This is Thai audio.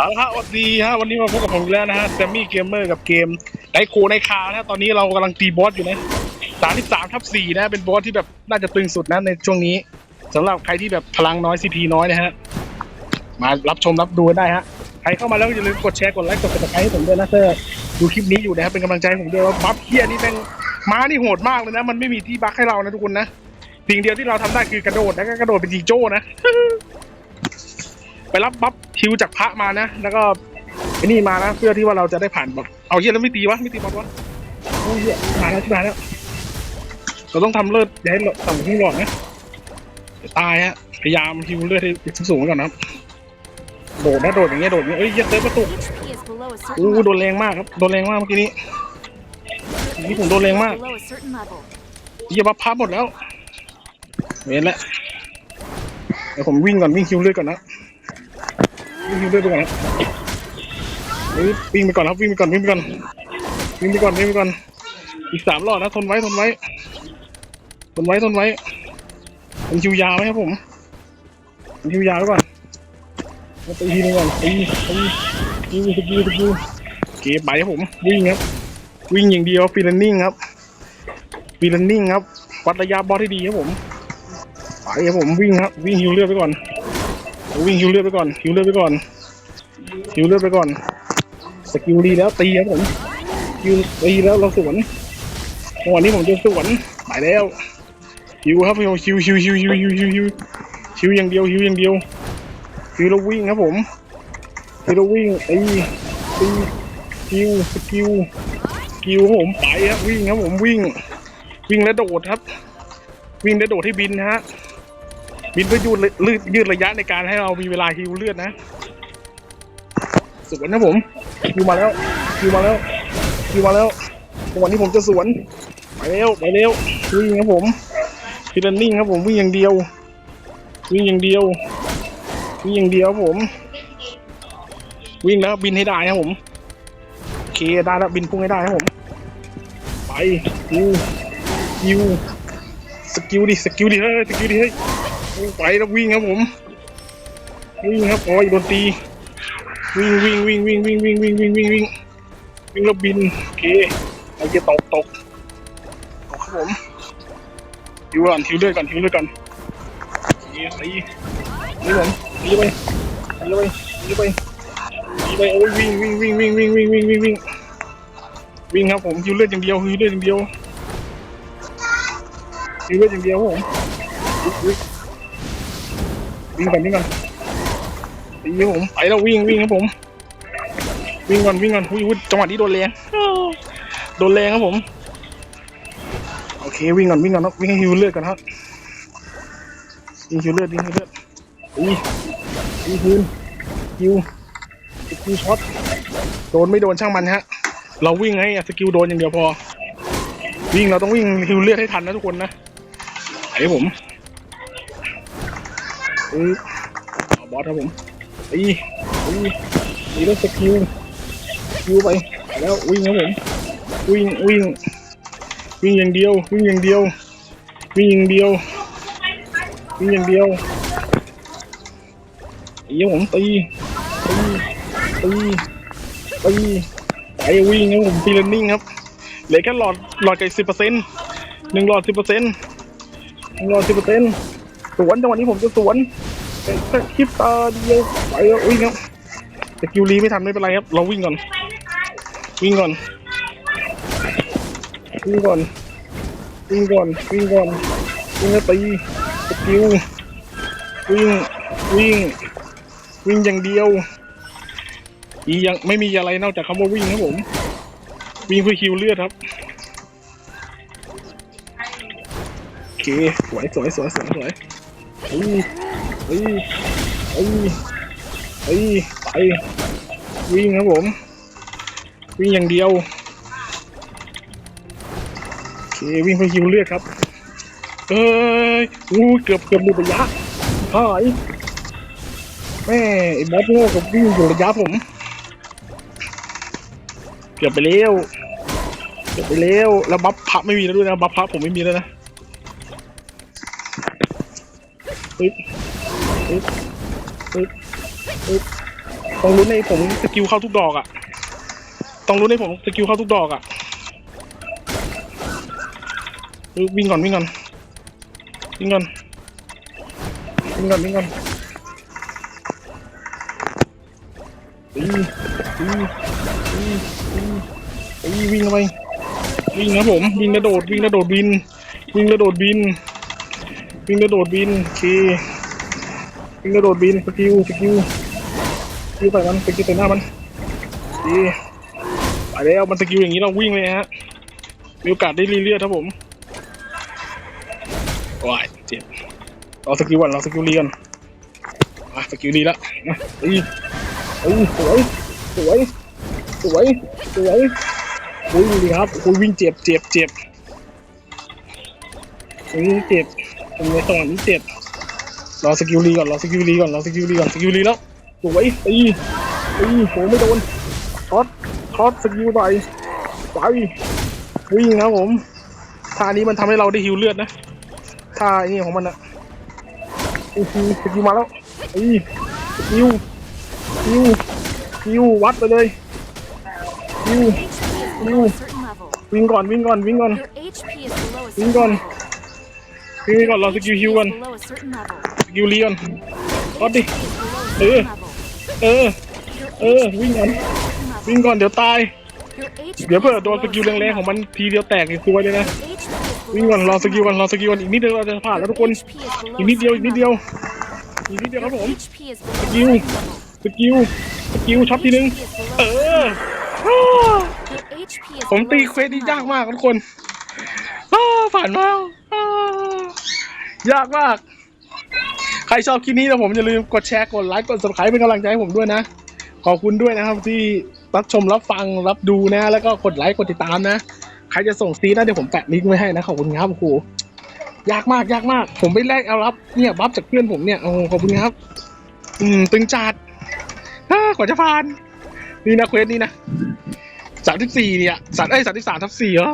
เอาละฮะสวัสดีฮะวันนี้มาพบกับผมอีกแล้วนะฮะแซมมี่เกมเมอร์กับเกมไดโคในคานะฮะตอนนี้เรากำลังตีบอสอยู่นะสามที่สามทับสี่นะ เป็นบอสที่แบบน่าจะตึงสุดนะในช่วงนี้สำหรับใครที่แบบพลังน้อยซีพีน้อยนะฮะมารับชมรับดูได้ฮะใครเข้ามาแล้วอย่าลืมกดแชร์กดไลค์กดติดตามให้ผมด้วยนะเซอร์ดูคลิปนี้อยู่นะครับเป็นกำลังใจให้ผมด้วยว่าบัฟเฮียนี่แม่งม้านี่โหดมากเลยนะมันไม่มีที่บักให้เรานะทุกคนนะสิ่งเดียวที่เราทำได้คือกระโดดแล้วก็กระโดดเป็นจีโจ้นะ ไปรับบัฟคิวจากพระมานะ แล้วก็ไอ้นี่มานะเพื่อที่ว่าเราจะได้ผ่านแบบเอาเฮียแล้วไม่ตีวะไม่ตีบอลวะโอ้ยเฮียมาแล้วมาแล้ว เราต้องทำเลือดอย่าให้ต่ำขึ้นหลอดนะตายฮะพยายามคิวเลือดให้สูงๆไว้ก่อนนะครับโดดนะโดดอย่างเงี้ยโดดอย่างเงี้ยเอ้ยเหี้ยเติมประตู อู้โดนแรงมากครับโดนแรงมากเมื่อกี้นี้เมื่อกี้ผมโดนแรงมาก Below a certain level. เหี้ยบัฟพับหมดแล้วเห็นแล้วเดี๋ยวผมวิ่งก่อนวิ่งคิวเลือดก่อนนะ วิ่งไปก่อนนะวิ่งไปก่อนครับวิ่งไปก่อนวิ่งไปก่อนวิ่งไปก่อนวิ่งไปก่อน อีกสามรอบนะทนไว้ทนไว้ทนไว้ทนไว้เป็นคิวยาวไหมครับผมเป็นคิวยาวไว้ก่อนมาตีทีนึงก่อนตีตีตีตีตีเก็บไปครับผมวิ่งครับ วิ่งอย่างเดียวฟีลนิ่งครับฟีลนิ่งครับวัดระยะบอสให้ดีครับผมไปครับผมวิ่งครับวิ่งฮิวเลือดไปก่อน วิ่งฮิวเลือดไปก่อนฮิวเลือดไปก่อนฮิวเลือดไปก่อน สกิลดีแล้วตีครับผมฮิวตีแล้วเราสวนจังหวะนี้ผมจะสวนไปแล้วฮิวครับฮิวฮิวฮิวฮิวฮิวฮิวฮิวฮิวฮิวอย่างเดียวฮิวอย่างเดียวฮิวแล้ววิ่งครับผมฮิวแล้ววิ่งตีตีฮิวสกิลสกิลผมไปครับวิ่งครับผมวิ่ง วิ่งและโดดครับ วิ่งและโดดให้บินนะฮะ บินเพื่อยืดระยืดยืดระยะในการให้เรามีเวลาฮิวเลือดนะสวนนะผมฮิวมาแล้วฮิวมาแล้วฮิวมาแล้วจังหวะนี้ผมจะสวนไปเร็วไปเร็ววิ่งครับผมฟิลนิ่งครับผมวิ่งอย่างเดียว วิ่งอย่างเดียว วิ่งอย่างเดียวผม วิ่งแล้วบินให้ได้ครับผมโอเคได้แล้วบินพุ่งให้ได้ครับผมไปฮิวฮิวสกิลดิสกิลดิเฮ้ยสกิลดิเฮ้ย ไปแล้ววิ่งครับผม วิ่งครับโอ้ยโดนตี วิ่งวิ่งวิ่งวิ่งวิ่งวิ่งวิ่งวิ่งวิ่งวิ่งวิ่งแล้วบินโอเคไอ้จะตกตกตกครับผมฮิวก่อนฮิวเลือดก่อนฮิวเลือดก่อนโอเคตีนี่ผมตีไปตีไปตีไปตีไปโอ้ยวิ่งวิ่งวิ่งวิ่งวิ่งวิ่งวิ่งวิ่งวิ่งวิ่งครับผมฮิวเลือดอย่างเดียวฮิวเลือดอย่างเดียวฮิวเลือดอย่างเดียวครับผม วิ่งก่อนวิ่งก่อนตีผมไปแล้ววิ่งวิ่งครับผม วิ่งก่อนวิ่งก่อนอุ้ยอุ้ยจังหวะนี้โดนแรงโดนแรงครับผม โอเควิ่งก่อนวิ่งก่อนนะวิ่งให้ฮิวเลือดก่อนครับวิ่งฮิวเลือดวิ่งฮิวเลือดอุ้ยวิ่งคืนฮิวสกิลช็อตโดนไม่โดนช่างมันฮะ เราวิ่งให้สกิลโดนอย่างเดียวพอ วิ่งเราต้องวิ่งฮิวเลือดให้ทันนะทุกคนนะไอ้ผม อออบอสครับผมตีตีตีแล้วสกิลสกิลไปแล้ววิ่งครับผมวิ่งวิ่งวิ่งอย่างเดียววิ่งอย่างเดียววิ่งอย่างเดียววิ่งอย่างเดียวตีผมตีตีตีตีไปวิ่งครับผมฟีลนิ่งครับเหลือแค่หลอดหลอดไก่สิบเปอร์เซ็นต์หนึ่งหลอดสิบเปอร์เซ็นต์หนึ่งหลอดสิบเปอร์เซ็นต์ สวนจังหวะนี้ผมจะสวนแค่คลิปตาเดียวไปวิ่งครับแต่กิวลีไม่ทันไม่เป็นไรครับ เราวิ่งก่อน วิ่งก่อน วิ่งก่อน วิ่งก่อน วิ่งก่อน วิ่งแล้วตีสกิลวิ่ง วิ่ง วิ่งอย่างเดียว อียังไม่มีอะไรนอกจากคำว่าวิ่งครับผม วิ่งเพื่อคิวเลือดครับโอเคสวยสวยสวยสวยสวย เอ้ยเอ้ยเอ้ยเอ้ยไปวิ่งครับผม วิ่งอย่างเดียวโอเควิ่งเพื่อฮิวเลือดครับ เอ้ยอู้เกือบเกือบหลุดระยะหายแม่ไอ้บอสโง่กับวิ่งอยู่ระยะผม เกือบไปแล้วเกือบไปแล้วแล้วบัฟพระไม่มีแล้วด้วยนะบัฟพระผมไม่มีแล้วนะ ปึ๊บปึ๊บปึ๊บปึ๊บต้องรู้นในผมสกิลเข้าทุกดอกอะต้องรู้นในผมสกิลเข้าทุกดอกอะเออวิ่งก่อนวิ่งก่อนวิ่งก่อนวิ่งก่อนวิ่งก่อนอีอีอีอีอีวิ่งเข้าไปวิ่งนะผมวิ่งกระโดดวิ่งกระโดดบิน วิ่งกระโดดบิน วิ่งกระโดดบินโอเควิ่งกระโดดบินสกิลสกิลสกิลใส่มันสกิลใส่หน้ามันดีไปแล้วมันสกิลอย่างนี้เราวิ่งเลยฮะมีโอกาสได้รีเลือดครับผมว้ายเจ็บเราสกิลก่อนเราสกิลเรีก่อนอะสกิลรีล้วมาอีอ้ยสวยสวยสวยสวยวิ่งดีครับโอ้ยวิ่งเจ็บเจ็บเจ็บวิ่งเจ็บ ผมในสวรรค์เจ็บรอสกิลรีก่อนรอสกิลรีก่อนรอสกิลรีก่อนสกิลรีแล้วสวยตีตีโหไม่โดนช็อตช็อตสกิลไปไปวิ่งครับผมท่านี้มันทำให้เราได้ฮิวเลือดนะท่าไอ้นี่ของมันอะโอ้โหสกิลมาแล้วตีสกิลสกิลสกิลวัดไปเลยสกิล HP is below a certain level. วิ่งก่อนวิ่งก่อนวิ่งก่อนวิ่งก่อน คิวก่อนรอสกิลฮิวก่อนสกิลเลียนก็ดิเออเออเออวิ่งก่อนวิ่งก่อนเดี๋ยวตาย เดี๋ยวเพื่อโดนสกิลแรงๆของมันทีเดียวแตกอีกตัยเลยนะวิ่งก่อนรอสกิลก่อนรอสกิลก่อนอีกนิดเดียวเราจะผ่านแล้วทุกคนอีกนิดเดียวอีกนิดเดียวอีกนิดเดียวครับผมสกิลสกิลสกิลช็อตทีนึงเออผมตีเควสที่ยากมากทุกคนผ่านมา ยากมาก ใครชอบคลิปนี้นะผมอย่าลืมกดแชร์กดไลค์กด subscribe เป็นกำลังใจให้ผมด้วยนะ ขอบคุณด้วยนะครับที่รับชมรับฟังรับดูนะ แล้วก็กดไลค์กดติดตามนะ ใครจะส่งซีนะเดี๋ยวผมแปะลิงก์ไว้ให้นะขอบคุณครับโอ้โหยากมากยากมาก ผมไปแลกเอารับเนี่ยบัฟจากเพื่อนผมเนี่ยโอ้ขอบคุณครับ อืมตึงจัดอ้ากว่าจะผ่าน นี่นะเควสนี่นะสามสิบสี่เนี่ยสามเอ้สามสิบสามทับสี่อ้า